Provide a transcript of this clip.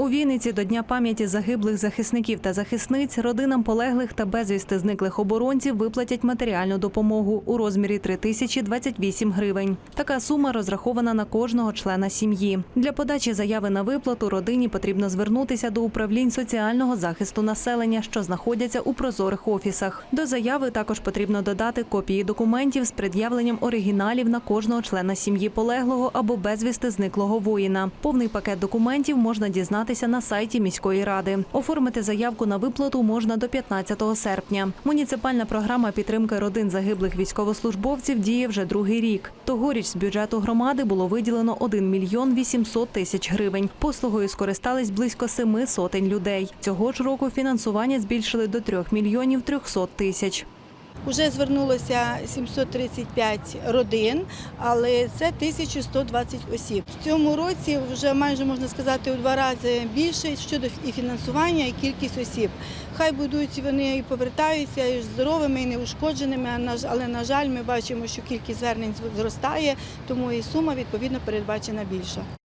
У Вінниці до Дня пам'яті загиблих захисників та захисниць родинам полеглих та безвісти зниклих оборонців виплатять матеріальну допомогу у розмірі 3028 гривень. Така сума розрахована на кожного члена сім'ї. Для подачі заяви на виплату родині потрібно звернутися до управлінь соціального захисту населення, що знаходяться у прозорих офісах. До заяви також потрібно додати копії документів з пред'явленням оригіналів на кожного члена сім'ї полеглого або безвісти зниклого воїна. Повний пакет документів можна дізнатися на сайті міської ради. Оформити заявку на виплату можна до 15 серпня. Муніципальна програма підтримки родин загиблих військовослужбовців діє вже другий рік. Тогоріч з бюджету громади було виділено 1 мільйон 800 тисяч гривень. Послугою скористались близько семи сотень людей. Цього ж року фінансування збільшили до 3 мільйонів 300 тисяч. Уже звернулося 735 родин, але це 1120 осіб. В цьому році вже майже можна сказати у два рази більше щодо і фінансування, і кількість осіб. Хай будуть вони і повертаються і здоровими, і неушкодженими, але на жаль, ми бачимо, що кількість звернень зростає, тому і сума відповідно передбачена більша.